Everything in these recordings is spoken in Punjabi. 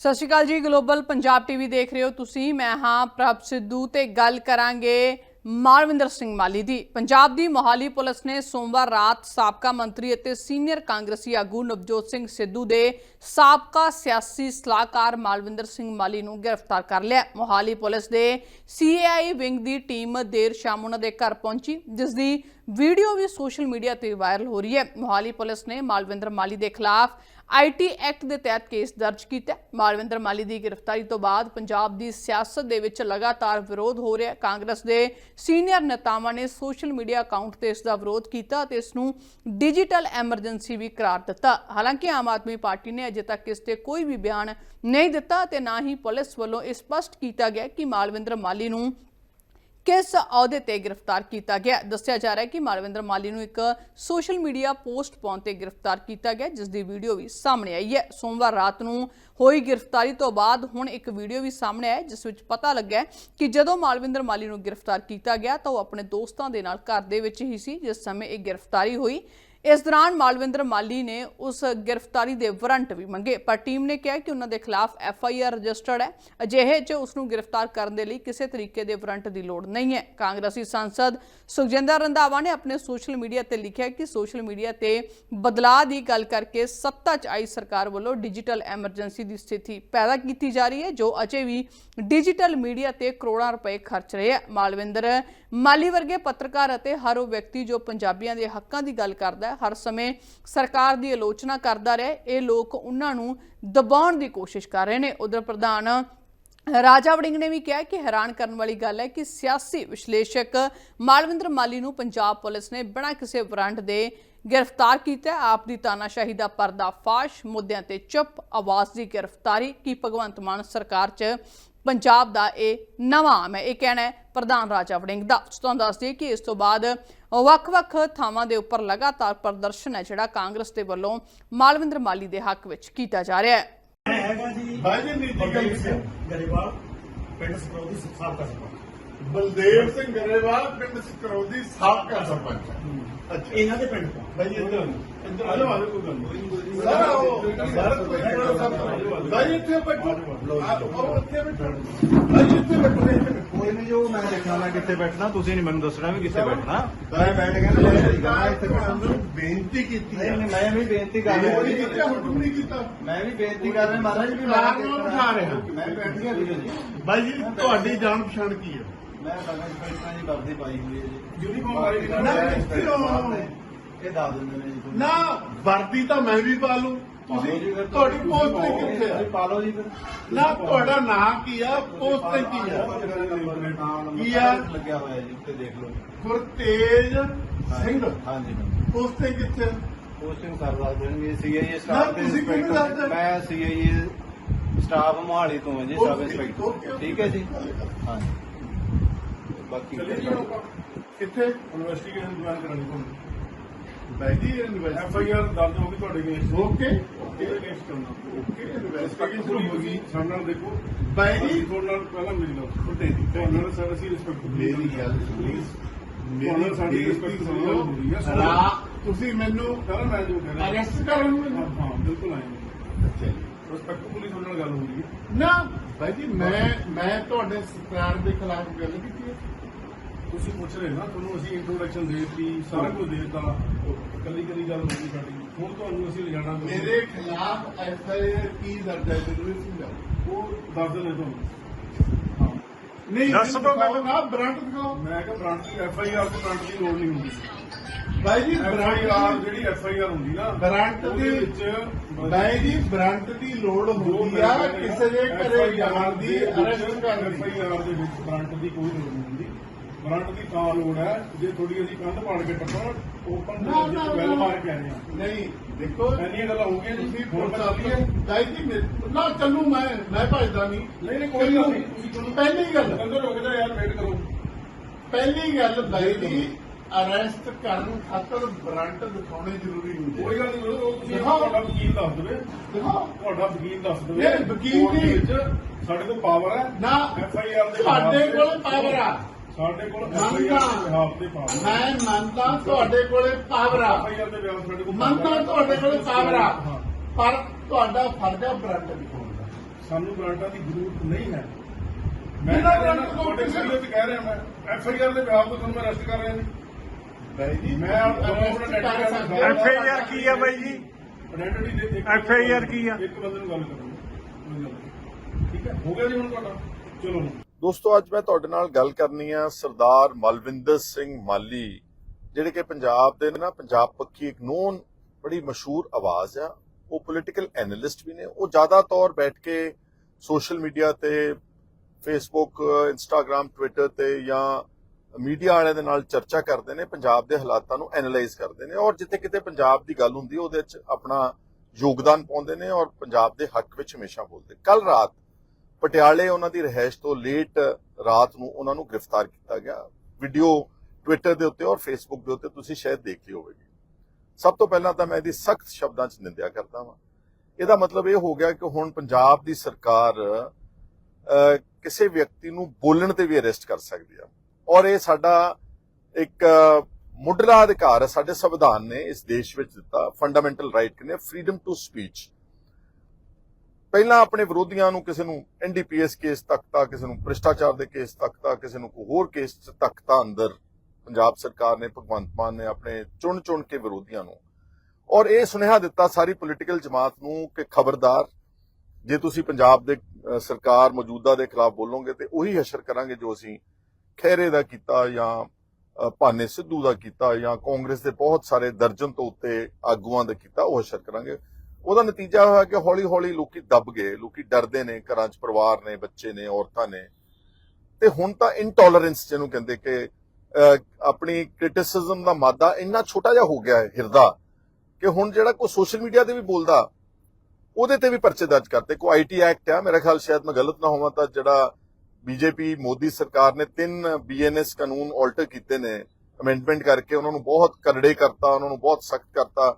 ਸਤਿ ਸ਼੍ਰੀ ਅਕਾਲ ਜੀ ਗਲੋਬਲ ਪੰਜਾਬ ਟੀਵੀ ਦੇਖ ਰਹੇ ਹੋ ਤੁਸੀਂ। ਮੈਂ ਹਾਂ ਪ੍ਰਭ ਸਿੱਧੂ ਤੇ ਗੱਲ ਕਰਾਂਗੇ ਮਾਲਵਿੰਦਰ ਸਿੰਘ ਮਾਲੀ ਦੀ। ਪੰਜਾਬ ਦੀ ਮੋਹਾਲੀ ਪੁਲਿਸ ਨੇ ਸੋਮਵਾਰ ਰਾਤ ਸਾਬਕਾ ਮੰਤਰੀ ਅਤੇ ਸੀਨੀਅਰ ਕਾਂਗਰਸੀ ਆਗੂ ਨਵਜੋਤ ਸਿੰਘ ਸਿੱਧੂ ਦੇ ਸਾਬਕਾ ਸਿਆਸੀ ਸਲਾਹਕਾਰ ਮਾਲਵਿੰਦਰ ਸਿੰਘ ਮਾਲੀ ਨੂੰ ਗ੍ਰਿਫਤਾਰ ਕਰ ਲਿਆ। ਮੋਹਾਲੀ ਪੁਲਿਸ ਦੇ ਸੀਏਆਈ ਵਿੰਗ ਦੀ ਟੀਮ ਦੇਰ ਸ਼ਾਮ ਉਹਨਾਂ ਦੇ ਘਰ ਪਹੁੰਚੀ, ਜਿਸ ਦੀ ਵੀਡੀਓ ਵੀ ਸੋਸ਼ਲ ਮੀਡੀਆ ਤੇ ਵਾਇਰਲ ਹੋ ਰਹੀ ਹੈ। ਮੋਹਾਲੀ ਪੁਲਿਸ ਨੇ ਮਾਲਵਿੰਦਰ ਮਾਲੀ ਦੇ ਖਿਲਾਫ ਆਈਟੀ ਐਕਟ ਦੇ ਤਹਿਤ ਕੇਸ ਦਰਜ ਕੀਤਾ ਮਾਲਵਿੰਦਰ ਮਾਲੀ ਦੀ ਗ੍ਰਿਫਤਾਰੀ ਤੋਂ ਬਾਅਦ ਪੰਜਾਬ ਦੀ ਸਿਆਸਤ ਦੇ ਵਿੱਚ ਲਗਾਤਾਰ ਵਿਰੋਧ ਹੋ ਰਿਹਾ ਕਾਂਗਰਸ ਦੇ ਸੀਨੀਅਰ ਨੇਤਾਵਾਂ ਨੇ ਸੋਸ਼ਲ ਮੀਡੀਆ ਅਕਾਊਂਟ ਤੇ ਇਸ ਦਾ ਵਿਰੋਧ ਕੀਤਾ ਤੇ ਇਸ ਨੂੰ ਡਿਜੀਟਲ ਐਮਰਜੈਂਸੀ ਵੀ ਕਰਾਰ ਦਿੱਤਾ। ਹਾਲਾਂਕਿ ਆਮ ਆਦਮੀ ਪਾਰਟੀ ਨੇ ਅਜੇ ਤੱਕ ਇਸ ਤੇ ਕੋਈ ਵੀ ਬਿਆਨ ਨਹੀਂ ਦਿੱਤਾ ਤੇ ਨਾ ਹੀ ਪੁਲਿਸ ਵੱਲੋਂ ਇਹ ਸਪਸ਼ਟ ਕੀਤਾ ਗਿਆ ਕਿ ਮਾਲਵਿੰਦਰ ਮਾਲੀ ਨੂੰ ਕਿਸ ਅਹੁਦੇ ਤੇ ਗ੍ਰਿਫਤਾਰ ਕੀਤਾ ਗਿਆ? ਦੱਸਿਆ ਜਾ ਰਿਹਾ ਹੈ ਕਿ ਮਾਲਵਿੰਦਰ ਮਾਲੀ ਨੂੰ ਇੱਕ ਸੋਸ਼ਲ ਮੀਡੀਆ ਪੋਸਟ ਪਾਉਣ ਤੇ ਗ੍ਰਿਫਤਾਰ ਕੀਤਾ ਗਿਆ, ਜਿਸ ਦੀ ਵੀਡੀਓ ਵੀ ਸਾਹਮਣੇ ਆਈ ਹੈ। ਸੋਮਵਾਰ ਰਾਤ ਨੂੰ ਹੋਈ ਗ੍ਰਿਫਤਾਰੀ ਤੋਂ ਬਾਅਦ ਹੁਣ ਇੱਕ ਵੀਡੀਓ ਵੀ ਸਾਹਮਣੇ ਆਇਆ, ਜਿਸ ਵਿੱਚ ਪਤਾ ਲੱਗਾ ਕਿ ਜਦੋਂ ਮਾਲਵਿੰਦਰ ਮਾਲੀ ਨੂੰ ਗ੍ਰਿਫਤਾਰ ਕੀਤਾ ਗਿਆ ਤਾਂ ਉਹ ਆਪਣੇ ਦੋਸਤਾਂ ਦੇ ਨਾਲ ਘਰ ਦੇ ਵਿੱਚ ਹੀ ਸੀ, ਜਿਸ ਸਮੇਂ ਇਹ ਗ੍ਰਿਫਤਾਰੀ ਹੋਈ। ਇਸ ਦੌਰਾਨ ਮਾਲਵਿੰਦਰ ਮਾਲੀ ਨੇ ਉਸ ਗ੍ਰਿਫਤਾਰੀ ਦੇ ਵਾਰੰਟ ਵੀ ਮੰਗੇ, ਪਰ ਟੀਮ ਨੇ ਕਿਹਾ ਕਿ ਉਹਨਾਂ ਦੇ ਖਿਲਾਫ ਐਫ ਆਈ ਆਰ ਰਜਿਸਟਰਡ ਹੈ। ਅਜਿਹੇ 'ਚ ਉਸ ਨੂੰ ਗ੍ਰਿਫਤਾਰ ਕਰਨ ਦੇ ਲਈ ਕਿਸੇ ਤਰੀਕੇ ਦੇ ਵਾਰੰਟ ਦੀ ਲੋੜ ਨਹੀਂ ਹੈ। ਕਾਂਗਰਸੀ ਸੰਸਦ ਸੁਖਜਿੰਦਰ ਰੰਧਾਵਾ ਨੇ ਆਪਣੇ ਸੋਸ਼ਲ ਮੀਡੀਆ ਤੇ ਲਿਖਿਆ ਕਿ ਸੋਸ਼ਲ ਮੀਡੀਆ ਤੇ ਬਦਲਾਅ ਦੀ ਗੱਲ ਕਰਕੇ ਸੱਤਾ 'ਚ ਆਈ ਸਰਕਾਰ ਵੱਲੋਂ ਡਿਜੀਟਲ ਐਮਰਜੈਂਸੀ ਦੀ ਸਥਿਤੀ ਪੈਦਾ ਕੀਤੀ ਜਾ ਰਹੀ ਹੈ, ਜੋ ਅਜੇ ਵੀ ਡਿਜੀਟਲ ਮੀਡੀਆ ਤੇ ਕਰੋੜਾਂ ਰੁਪਏ ਖਰਚ ਰਹੇ ਹੈ। ਮਾਲਵਿੰਦਰ ਮਾਲੀ ਵਰਗੇ ਪੱਤਰਕਾਰ ਅਤੇ ਹਰ ਉਹ ਵਿਅਕਤੀ ਜੋ ਪੰਜਾਬੀਆਂ ਦੇ ਹੱਕਾਂ ਦੀ ਗੱਲ ਕਰਦਾ ਹੈ ਹਰ ਸਮੇਂ ਸਰਕਾਰ ਦੀ ਆਲੋਚਨਾ ਕਰਦਾ ਰਿਹਾ, ਇਹ ਲੋਕ ਉਹਨਾਂ ਨੂੰ ਦਬਾਉਣ ਦੀ ਕੋਸ਼ਿਸ਼ ਕਰ ਰਹੇ ਨੇ। ਉਧਰ ਪ੍ਰਧਾਨ ਰਾਜਾ ਵੜਿੰਗ ਨੇ ਵੀ ਕਿਹਾ ਕਿ ਹੈਰਾਨ ਕਰਨ ਵਾਲੀ ਗੱਲ ਹੈ ਕਿ ਸਿਆਸੀ ਵਿਸ਼ਲੇਸ਼ਕ ਮਾਲਵਿੰਦਰ ਮਾਲੀ ਨੂੰ ਪੰਜਾਬ ਪੁਲਿਸ ਨੇ ਬਿਨਾਂ ਕਿਸੇ ਵਾਰੰਟ ਦੇ ਗ੍ਰਿਫਤਾਰ ਕੀਤਾ। ਆਪ ਦੀ ਤਾਨਾਸ਼ਾਹੀ ਦਾ ਪਰਦਾਫਾਸ਼, ਮੁੱਦਿਆਂ ਤੇ ਚੁੱਪ, ਆਵਾਜ਼ ਦੀ ਗ੍ਰਿਫਤਾਰੀ, ਕੀ ਭਗਵੰਤ ਮਾਨ ਸਰਕਾਰ 'ਚ ਪੰਜਾਬ ਦਾ ਇਹ ਨਵਾਂ ਆਮ ਹੈ। ਇਹ ਕਹਿਣਾ ਹੈ ਪ੍ਰਧਾਨ ਰਾਜਾ ਵੜਿੰਗ ਦਾ। ਤੁਹਾਨੂੰ ਦੱਸ ਦਈਏ ਕਿ ਇਸ ਤੋਂ ਬਾਅਦ ਵੱਖ-ਵੱਖ ਥਾਵਾਂ ਦੇ ਉੱਪਰ ਲਗਾਤਾਰ ਪ੍ਰਦਰਸ਼ਨ ਹੈ ਜਿਹੜਾ ਕਾਂਗਰਸ ਦੇ ਵੱਲੋਂ ਮਾਲਵਿੰਦਰ ਮਾਲੀ ਦੇ ਹੱਕ ਵਿੱਚ ਕੀਤਾ ਜਾ ਰਿਹਾ ਹੈ। ਹੈਗਾ ਜੀ ਗੱਲ ਸਿੰਘ ਗਰੇਵਾਲ ਪਿੰਡ ਸਕਰੋਦੀ ਸਾਬਕਾ ਸਰਪੰਚ ਬਲਦੇਵ ਸਿੰਘ ਗਰੇਵਾਲ ਪਿੰਡ ਸਕਰੋਦੀ ਸਾਬਕਾ ਸਰਪੰਚ ਅੱਛਾ। ਇਹਨਾਂ ਦੇ ਪਿੰਡ ਤੋਂ? ਬਾਈ ਇੱਧਰ ਇੱਧਰ ਆ ਜਾਓ ਕੋਈ ਗੱਲ ਨਹੀਂ। ਸਰ ਆਓ। ਸਰ ਕੋਈ ਬਾਈ ਇੱਥੇ ਬੈਠੋ। ਆਓ ਇੱਥੇ ਬੈਠੋ। ਬਾਈ ਇੱਥੇ ਬੈਠੋ। ਕੋਈ ਨਹੀਂ ਜੋ ਮੈਂ ਦੇਖਣਾ ਮੈਂ ਕਿੱਥੇ ਬੈਠਣਾ। ਤੁਸੀਂ ਨਹੀਂ ਮੈਨੂੰ ਦੱਸਣਾ ਵੀ ਕਿੱਥੇ ਬੈਠਣਾ। ਮੈਂ ਬੈਠ ਗਿਆ ਨਾ ਮੈਂ ਇੱਥੇ ਮੈਂ ਬੈਠਣਾ ਬੇਨਤੀ ਕੀਤੀ ਨਹੀਂ ਮੈਂ ਵੀ ਬੇਨਤੀ ਕਰ ਰਿਹਾ। ਕੀਤਾ ਹੁਕਮ ਨਹੀਂ ਕੀਤਾ। ਮੈਂ ਵੀ ਬੇਨਤੀ ਕਰ ਰਿਹਾ ਮਹਾਰਾਜ ਵੀ ਨਾਲ ਬਿਠਾ ਰਿਹਾ। ਮੈਂ ਬੈਠ ਗਿਆ ਬਾਈ ਜੀ ਤੁਹਾਡੀ ਜਾਣ ਪਛਾਣ ਕੀ ਹੈ? ਮੈਂ ਜੀ ਵਰਦੀ ਪਾਈ ਹੋਈ ਹੈ ਜੀ। ਵਾਲੀ ਗੱਲ ਨਾ, ਹੈ। ਕਿਉਂ? ਇਹ ਦੱਸ ਦਿੰਦੇ ਨੇ ਜੀ ਨਾ ਵਰਦੀ ਤਾਂ ਮੈਂ ਵੀ ਪਾ ਲੂੰ। ਤੁਸੀਂ ਤੁਹਾਡੀ ਪੋਸਟ ਕਿੱਥੇ ਆ? ਤੁਸੀਂ ਪਾਲੋ ਜੀ ਫਿਰ। ਨਾ ਤੁਹਾਡਾ ਨਾਂ ਕੀ ਆ? ਪੋਸਟ ਤੇ ਕੀ ਆ? ਕੀ ਆ? ਲੱਗਿਆ ਹੋਇਆ ਜੀ ਉੱਤੇ ਦੇਖ ਲਓ। ਗੁਰਤੇਜ ਸਿੰਘ। ਹਾਂਜੀ। ਪੋਸਟ ਤੇ ਕਿੱਥੇ? ਪੋਸਟਿੰਗ ਸਰ ਦੱਸ ਦੇਣਗੇ। ਸੀਆਈਏ ਸਟਾਫ ਦੇ? ਮੈਂ ਸੀਆਈਏ ਸਟਾਫ ਮੋਹਾਲੀ ਤੋਂ ਹਾਂ ਜੀ ਸਬ ਇੰਸਪੈਕਟਰ ਠੀਕ ਹੈ ਜੀ. ਹਾਂਜੀ। ਬਾਕੀ। ਕਿੱਥੇ? ਇਨਵੈਸਟੀਗੇਸ਼ਨ ਬਿਆਨ ਕਰਾਣੀ ਤੁਹਾਨੂੰ। ਬਾਈ ਜੀ ਐਫ ਆਈ ਆਰ ਦਰਜ ਹੋ ਗਈ ਤੁਹਾਡੇ ਕੇਸ ਓਕੇ? ਕਿਹਦੇ ਕੇਸ ਕਰਨਾ। ਓਕੇ ਇਨਵੈਸਟੀਗੇਸ਼ਨ ਹੋ ਗਈ। ਸਾਡੇ ਨਾਲ ਦੇਖੋ। ਬਾਈ ਜੀ ਤੁਹਾਡੇ ਨਾਲ ਪਹਿਲਾਂ ਮਿਲ ਲਓ ਤੁਹਾਡੇ ਤੁਹਾਡੇ ਨਾਲ ਸਰ ਅਸੀਂ ਰਿਸਪੈਕਟ ਮੇਰੀ ਗੱਲ ਪਲੀਜ਼ ਮੇਰੀ ਸਾਡੀ ਰਿਸਪੈਕਟ ਸਮਝ ਰਾ ਤੁਸੀਂ ਮੈਨੂੰ ਸਰ ਮੈਂ ਜੋ ਕਹਿ ਰਿਹਾ ਅਰੈਸਟ ਕਰਨ ਨੂੰ ਹਾਂ ਬਿਲਕੁਲ ਆਏ ਅੱਛਾ ਜੀ। ਰਿਸਪੈਕਟ ਪੁਲਿਸ ਨਾਲ ਗੱਲ ਹੋ ਰਹੀ ਹੈ ਨਾ। ਬਾਈ ਜੀ ਮੈਂ ਮੈਂ ਤੁਹਾਡੇ ਸਰਕਾਰ ਦੇ ਖਿਲਾਫ ਗੱਲ ਕੀਤੀ ਹੈ। ਤੁਸੀਂ ਪੁੱਛ ਰਹੇ ਨਾ ਤੁਹਾਨੂੰ ਅਸੀਂ ਇੰਟਰੋਡਕਸ਼ਨ ਦੇ ਦਿੱਤੀ ਸਾਰਾ ਕੁਝ ਦੇ ਦਿੱਤਾ। ਕੱਲੀ ਕੱਲੀ ਗੱਲ ਹੋ ਗਈ ਸਾਡੀ। ਹੁਣ ਤੁਹਾਨੂੰ ਅਸੀਂ ਲਿਜਾਣਾ ਮੇਰੇ ਖਿਲਾਫ ਐਫ ਆਈ ਆਰ ਕੀ ਦਰਜ ਹੈ ਮੈਨੂੰ ਇਹ ਸਮਝਾਓ ਉਹ ਦੱਸ ਦਿੰਦੇ ਤੁਹਾਨੂੰ। ਹਾਂ। ਨਹੀਂ ਦੱਸ ਦਿਖਾਓ ਮੈਨੂੰ। ਨਾ ਬ੍ਰਾਂਡ ਦਿਖਾਓ। ਮੈਂ ਕਿਹਾ ਬ੍ਰਾਂਚ ਦੀ ਐਫ ਆਈ ਆਰ ਤੇ ਬ੍ਰਾਂਚ ਦੀ ਲੋੜ ਨਹੀਂ ਹੁੰਦੀ। ਬਾਈ ਜੀ ਬ੍ਰਾਂਡ ਆਰ ਜਿਹੜੀ ਐਫ ਆਈ ਆਰ ਹੁੰਦੀ ਨਾ ਬ੍ਰਾਂਡ ਉਹਦੇ ਦੀ ਵਿੱਚ ਬਾਈ ਜੀ ਬ੍ਰਾਂਡ ਦੀ ਲੋੜ ਹੁੰਦੀ ਆ ਕਿਸੇ ਦੇ ਘਰੇ ਜਾਣ ਦੀ ਅਰੈਸਟ ਕਰਨ ਦੀ। ਦੇ ਵਿੱਚ ਬ੍ਰਾਂਟ ਦੀ ਕੋਈ ਲੋੜ ਨਹੀਂ ਹੁੰਦੀ। ਬ੍ਰਾਂਟ ਦੀ ਤਾਂ ਲੋੜ ਹੈ ਜੇ ਥੋੜੀ ਅਸੀਂ ਕੰਧ ਪਾੜ ਕੇ ਟੱਪਣ ਓਪਨ ਨਾ, ਨਾ, ਬੈਲ ਨਾ। ਮਾਰ ਕੇ ਆਏ ਨਹੀਂ ਦੇਖੋ ਇੰਨੀਆਂ ਗੱਲਾਂ ਹੋ ਗਈਆਂ ਤੁਸੀਂ ਪੁਲਿਸ ਬਤਾ ਵਾਲੀ ਬਾਈ ਜੀ ਮੇਰੇ- ਨਾ ਚੱਲੂ ਮੈਂ ਮੈਂ ਭਜਦਾ ਨਹੀਂ। ਨਹੀਂ ਨਹੀਂ ਕੋਈ ਗੱਲ ਨਹੀਂ ਤੁਸੀਂ ਚਲੋ। ਪਹਿਲੀ ਗੱਲ ਅੰਦਰ ਰੁਕ ਜਾ ਯਾਰ ਵੇਟ ਕਰੋ। ਪਹਿਲੀ ਗੱਲ ਬਾਈ ਜੀ ਅਰੈਸਟ ਕਰਨ ਖਾਤਰ ਬ੍ਰਾਂਡ ਦਿਖਾਉਣੇ ਜ਼ਰੂਰੀ ਹੁੰਦੇ ਕੋਈ ਗੱਲ ਨਹੀਂ ਉਹ ਤੁਸੀਂ ਦਿਖਾਓ। ਤੁਹਾਡਾ ਵਕੀਲ ਦੱਸ ਦੇਵੇ। ਦਿਖਾਓ। ਤੁਹਾਡਾ ਵਕੀਲ ਦੱਸ ਦੇਵੇ। ਨਹੀਂ, ਵਕੀਲ ਨਹੀਂ। ਵਿੱਚ ਸਾਡੇ ਕੋਲ ਪਾਵਰ ਹੈ। ਨਾ ਐਫ ਆਈ ਆਰ ਦੇ ਤੁਹਾਡੇ ਖਿਲਾਫ਼ ਕੋਲ ਪਾਵਰ ਆ। ਸਾਡੇ ਕੋਲ ਐਫ ਆਈ ਆਰ ਦੇ ਤੇ ਪਾਵਰ ਮੈਂ ਮੰਨਦਾ ਤੁਹਾਡੇ ਕੋਲੇ ਪਾਵਰ ਆ। ਐਫ ਆਈ ਆਰ ਦੇ ਬਿਆਨ ਸਾਡੇ ਕੋਲ ਮੰਨਦਾ ਤੁਹਾਡੇ ਕੋਲੇ ਪਾਵਰ ਆ। ਹਾਂ। ਪਰ ਤੁਹਾਡਾ ਫਰਜ਼ ਆ ਬ੍ਰਾਂਡ ਦਿਖਾਉਣ ਦਾ। ਸਾਨੂੰ ਗ੍ਰਾਂਟਾਂ ਦੀ ਜ਼ਰੂਰਤ ਨਹੀਂ ਹੈ। ਮੈਂ ਬਿਨਾਂ ਗ੍ਰਾਂਟ ਤੋਂ ਤੁਹਾਡੇ ਕਿਸੇ- ਵੀਡੀਓ 'ਚ ਕਹਿ ਰਿਹਾ ਮੈਂ। ਐਫ ਆਈ ਆਰ ਦੇ ਤੋਂ ਤੁਹਾਨੂੰ ਮੈਂ ਅਰੈਸਟ ਕਰ ਰਿਹਾ ਜੀ। ਐਫ ਆਈ ਆਰ ਕੀ ਆ ਬਾਈ ਜੀ? ਆਇਡੈਂਟੀ ਦੇ ਇੱਕ FIR ਕੀ ਆ? ਇੱਕ ਬੰਦੇ ਨੂੰ ਗੱਲ ਕਰਾਂਗੇ ਕੋਈ ਗੱਲ ਨਹੀਂ। ਠੀਕ ਹੈ ਹੋ ਗਿਆ ਜੀ ਹੁਣ ਤੁਹਾਡਾ। ਚਲੋ ਹੁਣ। ਦੋਸਤੋ ਅੱਜ ਮੈਂ ਤੁਹਾਡੇ ਨਾਲ ਗੱਲ ਕਰਨੀ ਆ ਸਰਦਾਰ ਮਲਵਿੰਦਰ ਸਿੰਘ ਮਾਲੀ ਜਿਹੜੇ ਕਿ ਪੰਜਾਬ ਦੇ ਨਾ ਪੰਜਾਬ ਪੱਖੀ ਇੱਕ ਨੋਨ ਬੜੀ ਮਸ਼ਹੂਰ ਆਵਾਜ਼ ਆ। ਉਹ ਪੋਲਿਟੀਕਲ ਐਨਾਲਿਸਟ ਵੀ ਨੇ। ਉਹ ਜ਼ਿਆਦਾ ਤੌਰ ਬੈਠ ਕੇ ਸੋਸ਼ਲ ਮੀਡੀਆ ਤੇ ਫੇਸਬੁੱਕ ਇੰਸਟਾਗ੍ਰam ਟਵਿੱਟਰ ਤੇ ਜਾਂ ਮੀਡੀਆ ਵਾਲਿਆਂ ਦੇ ਨਾਲ ਚਰਚਾ ਕਰਦੇ ਨੇ, ਪੰਜਾਬ ਦੇ ਹਾਲਾਤਾਂ ਨੂੰ ਐਨਾਲਾਈਜ਼ ਕਰਦੇ ਨੇ ਔਰ ਜਿੱਥੇ ਕਿਤੇ ਪੰਜਾਬ ਦੀ ਗੱਲ ਹੁੰਦੀ, ਉਹਦੇ ਵਿੱਚ ਆਪਣਾ ਯੋਗਦਾਨ ਪਾਉਂਦੇ ਨੇ ਔਰ ਪੰਜਾਬ ਦੇ ਹੱਕ ਵਿੱਚ ਹਮੇਸ਼ਾ ਬੋਲਦੇ। ਕੱਲ ਰਾਤ ਪਟਿਆਲੇ ਉਹਨਾਂ ਦੀ ਰਹਿائش ਤੋਂ ਲੇਟ ਰਾਤ ਨੂੰ ਉਹਨਾਂ ਨੂੰ ਗ੍ਰਿਫਤਾਰ ਕੀਤਾ ਗਿਆ। ਵੀਡੀਓ ਟਵਿੱਟਰ ਦੇ ਉੱਤੇ ਔਰ ਫੇਸਬੁੱਕ ਦੇ ਉੱਤੇ ਤੁਸੀਂ ਸ਼ਾਇਦ ਦੇਖ ਲਈ ਹੋਵੇਗੀ। ਸਭ ਤੋਂ ਪਹਿਲਾਂ ਤਾਂ ਮੈਂ ਇਹਦੀ ਸਖਤ ਸ਼ਬਦਾਂ 'ਚ ਨਿੰਦਿਆ ਕਰਦਾ ਹਾਂ ਇਹਦਾ ਮਤਲਬ ਇਹ ਹੋ ਗਿਆ ਕਿ ਹੁਣ ਪੰਜਾਬ ਦੀ ਸਰਕਾਰ ਕਿਸੇ ਵਿਅਕਤੀ ਨੂੰ ਬੋਲਣ ਤੇ ਵੀ ਅਰੈਸਟ ਕਰ ਸਕਦੀ ਆ। ਔਰ ਇਹ ਸਾਡਾ ਇੱਕ ਮੁੱਢਲਾ ਅਧਿਕਾਰ ਹੈ, ਸਾਡੇ ਸੰਵਿਧਾਨ ਨੇ ਇਸ ਦੇਸ਼ ਵਿੱਚ ਦਿੱਤਾ ਫੰਡਾਮੈਂਟਲ ਰਾਈਟ ਨੇ ਫਰੀडम ਟੂ ਸਪੀਚ ਪਹਿਲਾਂ ਆਪਣੇ ਵਿਰੋਧੀਆਂ ਨੂੰ ਕਿਸੇ ਨੂੰ ਐਨਡੀਪੀਐਸ ਕੇਸ ਤੱਕਤਾ ਕਿਸੇ ਨੂੰ ਭ੍ਰਿਸ਼ਟਾਚਾਰ ਦੇ ਕੇਸ ਤੱਕਤਾ ਕਿਸੇ ਨੂੰ ਕੋਈ ਹੋਰ ਕੇਸ ਤੱਕ ਤੱਕਤਾ ਅੰਦਰ ਪੰਜਾਬ ਸਰਕਾਰ ਨੇ, ਭਗਵੰਤ ਮਾਨ ਨੇ ਆਪਣੇ ਚੁਣ ਚੁਣ ਕੇ ਵਿਰੋਧੀਆਂ ਨੂੰ। ਔਰ ਇਹ ਸੁਨੇਹਾ ਦਿੱਤਾ ਸਾਰੀ ਪੋਲੀਟੀਕਲ ਜਮਾਤ ਨੂੰ ਕਿ ਖਬਰਦਾਰ, ਜੇ ਤੁਸੀਂ ਪੰਜਾਬ ਦੇ ਸਰਕਾਰ ਮੌਜੂਦਾ ਦੇ ਖਿਲਾਫ ਬੋਲੋਗੇ ਤੇ ਉਹੀ ਹਸ਼ਰ ਕਰਾਂਗੇ ਜੋ ਅਸੀਂ ਖਹਿਰੇ ਦਾ ਕੀਤਾ ਜਾਂ ਭਾਨੇ ਸਿੱਧੂ ਦਾ ਕੀਤਾ ਜਾਂ ਕਾਂਗਰਸ ਦੇ ਬਹੁਤ ਸਾਰੇ ਦਰਜਨ ਤੋਂ ਉੱਤੇ ਆਗੂਆਂ ਦਾ ਕੀਤਾ, ਉਹ ਹਸ਼ਰ ਕਰਾਂਗੇ। ਉਹਦਾ ਨਤੀਜਾ ਹੋਇਆ ਕਿ ਹੌਲੀ ਹੌਲੀ ਲੋਕੀ ਦੱਬ ਗਏ, ਲੋਕੀ ਡਰਦੇ ਨੇ, ਘਰਾਂ 'ਚ ਪਰਿਵਾਰ ਨੇ, ਬੱਚੇ ਨੇ, ਔਰਤਾਂ ਨੇ। ਤੇ ਹੁਣ ਤਾਂ ਇਨਟੋਲਰੈਂਸ ਜਿਹਨੂੰ ਕਹਿੰਦੇ ਕਿ ਆਪਣੀ ਕ੍ਰਿਟਿਸਿਜ਼ਮ ਦਾ ਮਾਦਾ ਇੰਨਾ ਛੋਟਾ ਜਿਹਾ ਹੋ ਗਿਆ ਹੈ, ਹਿਰਦਾ, ਕਿ ਹੁਣ ਜਿਹੜਾ ਕੋਈ ਸੋਸ਼ਲ ਮੀਡੀਆ ਤੇ ਵੀ ਬੋਲਦਾ, ਉਹਦੇ ਤੇ ਵੀ ਪਰਚੇ ਦਰਜ ਕਰਦੇ ਕੋਈ ਆਈਟੀ ਐਕਟ ਆ, ਮੇਰਾ ਖਿਆਲ ਸ਼ਾਇਦ ਮੈਂ ਗਲਤ ਨਾ ਹੋਵਾਂ ਤਾਂ ਜਿਹੜਾ ਬੀਜੇਪੀ, ਮੋਦੀ ਸਰਕਾਰ ਨੇ ਤਿੰਨ ਬੀਐਨਐਸ ਕਾਨੂੰਨ ਆਲਟਰ ਕੀਤੇ ਨੇ। ਅਮੈਂਡਮੈਂਟ ਕਰਕੇ ਉਹਨਾਂ ਨੂੰ ਬਹੁਤ ਕਰੜੇ ਕਰਤਾ, ਉਹਨਾਂ ਨੂੰ ਬਹੁਤ ਸਖਤ ਕਰਤਾ।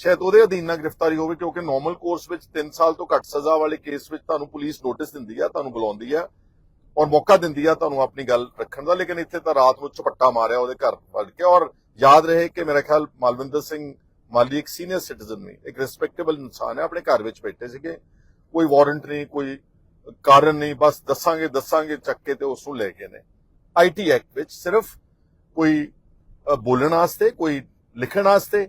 ਸ਼ਾਇਦ ਉਹਦੇ ਅਧੀਨ ਨਾ ਗ੍ਰਿਫਤਾਰੀ ਹੋਵੇ, ਕਿਉਂਕਿ ਨਾਰਮਲ ਕੋਰਸ ਵਿੱਚ 3 ਸਾਲ ਤੋਂ ਘੱਟ ਸਜ਼ਾ ਵਾਲੇ ਕੇਸ ਵਿੱਚ ਤੁਹਾਨੂੰ ਪੁਲਿਸ ਨੋਟਿਸ ਦਿੰਦੀ ਆ, ਤੁਹਾਨੂੰ ਬੁਲਾਉਂਦੀ ਆ ਔਰ ਮੌਕਾ ਦਿੰਦੀ ਆ ਤੁਹਾਨੂੰ ਆਪਣੀ ਗੱਲ ਰੱਖਣ ਦਾ। ਲੇਕਿਨ ਇੱਥੇ ਤਾਂ ਰਾਤ ਨੂੰ ਚਪੱਟਾ ਮਾਰਿਆ ਉਹਦੇ ਘਰ ਵੜ ਕੇ ਔਰ ਯਾਦ ਰਹੇ ਕਿ ਮੇਰਾ ਖਿਆਲ ਮਾਲਵਿੰਦਰ ਸਿੰਘ ਮਾਲੀ ਇੱਕ ਸੀਨੀਅਰ ਸਿਟੀਜ਼ਨ ਨੇ, ਇੱਕ ਰਿਸਪੈਕਟੇਬਲ ਇਨਸਾਨ ਹੈ, ਆਪਣੇ ਘਰ ਵਿੱਚ ਬੈਠੇ ਸੀਗੇ। ਕੋਈ ਵਾਰੰਟ ਨਹੀਂ, ਕੋਈ ਕਾਰਨ ਨਹੀਂ, ਬਸ ਦੱਸਾਂਗੇ ਦੱਸਾਂਗੇ, ਚੱਕ ਕੇ ਤੇ ਉਸ ਨੂੰ ਲੈ ਗਏ ਨੇ। ਆਈਟੀ ਐਕਟ ਵਿੱਚ ਸਿਰਫ ਕੋਈ ਬੋਲਣ ਵਾਸਤੇ, ਕੋਈ ਲਿਖਣ ਵਾਸਤੇ।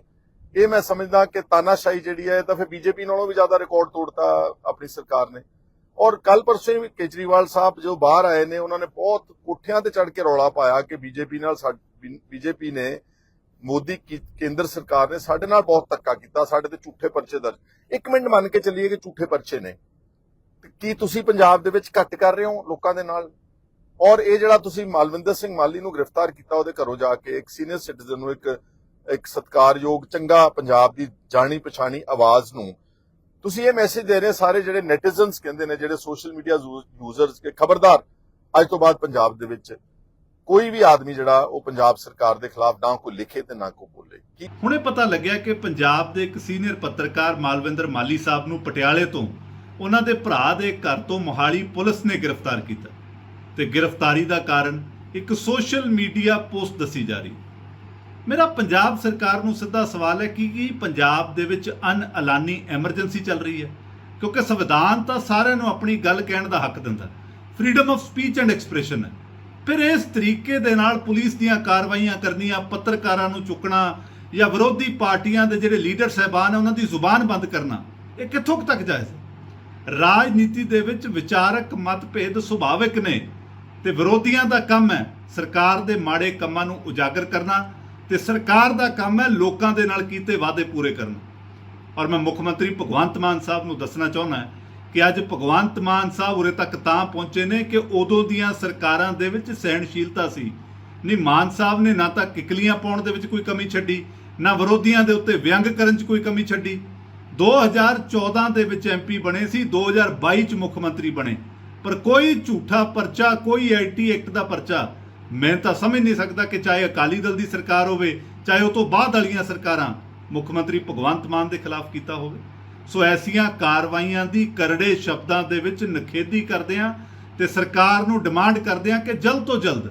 ਇਹ ਮੈਂ ਸਮਝਦਾ ਕਿ ਤਾਨਾਸ਼ਾਹੀ ਜਿਹੜੀ ਹੈ ਤਾਂ ਫਿਰ ਬੀਜੇਪੀ ਨਾਲੋਂ ਵੀ ਜ਼ਿਆਦਾ ਰਿਕਾਰਡ ਤੋੜਤਾ ਆਪਣੀ ਸਰਕਾਰ ਨੇ। ਔਰ ਕੱਲ ਪਰਸੋਂ ਹੀ ਕੇਜਰੀਵਾਲ ਸਾਹਿਬ ਜੋ ਬਾਹਰ ਆਏ ਨੇ, ਉਹਨਾਂ ਨੇ ਬਹੁਤ ਕੋਠਿਆਂ ਤੇ ਚੜ ਕੇ ਰੌਲਾ ਪਾਇਆ ਕਿ ਬੀਜੇਪੀ ਨਾਲ ਬੀਜੇਪੀ ਨੇ ਮੋਦੀ ਕੇਂਦਰ ਸਰਕਾਰ ਨੇ ਸਾਡੇ ਨਾਲ ਬਹੁਤ ਧੱਕਾ ਕੀਤਾ, ਸਾਡੇ ਤੇ ਝੂਠੇ ਪਰਚੇ ਦਰਜ। ਇੱਕ ਮਿੰਟ ਮੰਨ ਕੇ ਚੱਲੀਏ ਕਿ ਝੂਠੇ ਪਰਚੇ ਨੇ। ਕੀ ਤੁਸੀਂ ਪੰਜਾਬ ਦੇ ਵਿੱਚ ਘੱਟ ਕਰ ਰਹੇ ਹੋ ਲੋਕਾਂ ਦੇ ਨਾਲ? ਔਰ ਇਹ ਜਿਹੜਾ ਤੁਸੀਂ ਮਾਲਵਿੰਦਰ ਸਿੰਘ ਮਾਲੀ ਨੂੰ ਗ੍ਰਿਫਤਾਰ ਕੀਤਾ, ਉਹਦੇ ਘਰੋਂ ਜਾ ਕੇ ਇੱਕ ਸੀਨੀਅਰ ਸਿਟੀਜ਼ਨ ਨੂੰ ਇੱਕ ਇੱਕ ਸਤਕਾਰਯੋਗ, ਚੰਗਾ ਪੰਜਾਬ ਦੀ ਜਾਣੀ ਪਛਾਣੀ ਆਵਾਜ਼ ਨੂੰ ਤੁਸੀਂ ਇਹ ਮੈਸੇਜ ਦੇ ਰਹੇ ਸਾਰੇ ਜਿਹੜੇ ਨੈਟੀਜ਼ਨਸ ਕਹਿੰਦੇ ਨੇ, ਜਿਹੜੇ ਸੋਸ਼ਲ ਮੀਡੀਆ ਯੂਜ਼ਰਸ ਕੇ ਖਬਰਦਾਰ, ਅੱਜ ਤੋਂ ਬਾਅਦ ਪੰਜਾਬ ਦੇ ਵਿੱਚ ਕੋਈ ਵੀ ਆਦਮੀ ਜਿਹੜਾ, ਉਹ ਪੰਜਾਬ ਸਰਕਾਰ ਦੇ ਖਿਲਾਫ ਨਾ ਕੋਈ ਲਿਖੇ ਤੇ ਨਾ ਕੋਈ ਬੋਲੇ। ਕੀ ਹੁਣੇ ਪਤਾ ਲੱਗਿਆ ਕਿ ਪੰਜਾਬ ਦੇ ਇੱਕ ਸੀਨੀਅਰ ਪੱਤਰਕਾਰ ਮਾਲਵਿੰਦਰ ਮਾਲੀ ਸਾਹਿਬ ਨੂੰ ਪਟਿਆਲੇ ਤੋਂ ਉਹਨਾਂ ਦੇ ਭਰਾ ਦੇ ਘਰ ਤੋਂ ਮੋਹਾਲੀ ਪੁਲਿਸ ਨੇ ਗ੍ਰਿਫਤਾਰ ਕੀਤਾ ਤੇ ਗ੍ਰਿਫਤਾਰੀ ਦਾ ਕਾਰਨ ਇੱਕ ਸੋਸ਼ਲ ਮੀਡੀਆ ਪੋਸਟ ਦੱਸੀ ਜਾ ਰਹੀ। ਮੇਰਾ ਪੰਜਾਬ ਸਰਕਾਰ ਨੂੰ ਸਿੱਧਾ ਸਵਾਲ ਹੈ ਕਿ ਕੀ ਪੰਜਾਬ ਦੇ ਵਿੱਚ ਅਨਐਲਾਨੀ ਐਮਰਜੈਂਸੀ ਚੱਲ ਰਹੀ ਹੈ? ਕਿਉਂਕਿ ਸੰਵਿਧਾਨ ਤਾਂ ਸਾਰਿਆਂ ਨੂੰ ਆਪਣੀ ਗੱਲ ਕਹਿਣ ਦਾ ਹੱਕ ਦਿੰਦਾ। Freedom of speech and expression ਹੈ। ਫਿਰ ਇਸ ਤਰੀਕੇ ਦੇ ਨਾਲ ਪੁਲਿਸ ਦੀਆਂ ਕਾਰਵਾਈਆਂ ਕਰਨੀਆਂ, ਪੱਤਰਕਾਰਾਂ ਨੂੰ ਚੁੱਕਣਾ ਜਾਂ ਵਿਰੋਧੀ ਪਾਰਟੀਆਂ ਦੇ ਜਿਹੜੇ ਲੀਡਰ ਸਹਿਬਾਨ ਹੈ, ਉਹਨਾਂ ਦੀ ਜ਼ੁਬਾਨ ਬੰਦ ਕਰਨਾ, ਇਹ ਕਿੱਥੋਂ ਕੁ ਤੱਕ ਜਾਇਜ਼ ਹੈ? ਰਾਜਨੀਤੀ ਦੇ ਵਿੱਚ ਵਿਚਾਰਕ ਮਤਭੇਦ ਸੁਭਾਵਿਕ ਨੇ ਤੇ ਵਿਰੋਧੀਆਂ ਦਾ ਕੰਮ ਹੈ ਸਰਕਾਰ ਦੇ ਮਾੜੇ ਕੰਮਾਂ ਨੂੰ ਉਜਾਗਰ ਕਰਨਾ ਤੇ ਸਰਕਾਰ ਦਾ ਕੰਮ ਹੈ ਲੋਕਾਂ ਦੇ ਨਾਲ ਕੀਤੇ ਵਾਅਦੇ ਪੂਰੇ ਕਰਨਾ। ਔਰ ਮੈਂ ਮੁੱਖ ਮੰਤਰੀ ਭਗਵੰਤ ਮਾਨ ਸਾਹਿਬ ਨੂੰ ਦੱਸਣਾ ਚਾਹੁੰਦਾ ਕਿ ਅੱਜ ਭਗਵੰਤ ਮਾਨ ਸਾਹਿਬ ਉਰੇ ਤੱਕ ਤਾਂ ਪਹੁੰਚੇ ਨੇ ਕਿ ਉਦੋਂ ਦੀਆਂ ਸਰਕਾਰਾਂ ਦੇ ਵਿੱਚ ਸਹਿਣਸ਼ੀਲਤਾ ਸੀ। ਨਹੀਂ, ਮਾਨ ਸਾਹਿਬ ਨੇ ਨਾ ਤਾਂ ਕਿਕਲੀਆਂ ਪਾਉਣ ਦੇ ਵਿੱਚ ਕੋਈ ਕਮੀ ਛੱਡੀ, ਨਾ ਵਿਰੋਧੀਆਂ ਦੇ ਉੱਤੇ ਵਿਅੰਗ ਕਰਨ 'ਚ ਕੋਈ ਕਮੀ ਛੱਡੀ 2014 ਦੇ ਵਿੱਚ ਐਮਪੀ ਬਣੇ ਸੀ 2022 'ਚ ਮੁੱਖ ਮੰਤਰੀ ਬਣੇ। ਪਰ ਕੋਈ ਝੂਠਾ ਪਰਚਾ, ਕੋਈ ਆਈਟੀ ਐਕਟ ਦਾ ਪਰਚਾ ਮੈਂ ਤਾਂ ਸਮਝ ਨਹੀਂ ਸਕਦਾ ਕਿ ਚਾਹੇ ਅਕਾਲੀ ਦਲ ਦੀ ਸਰਕਾਰ ਹੋਵੇ, ਚਾਹੇ ਉਹ ਤੋਂ ਬਾਅਦ ਵਾਲੀਆਂ ਸਰਕਾਰਾਂ ਮੁੱਖ ਮੰਤਰੀ ਭਗਵੰਤ ਮਾਨ ਦੇ ਖਿਲਾਫ ਕੀਤਾ ਹੋਵੇ। ਸੋ ਐਸੀਆਂ ਕਾਰਵਾਈਆਂ ਦੀ ਕਰੜੇ ਸ਼ਬਦਾਂ ਦੇ ਵਿੱਚ ਨਖੇਦੀ ਕਰਦੇ ਆ ਤੇ ਸਰਕਾਰ ਨੂੰ ਡਿਮਾਂਡ ਕਰਦੇ ਆ ਕਿ ਜਲਦ ਤੋਂ ਜਲਦ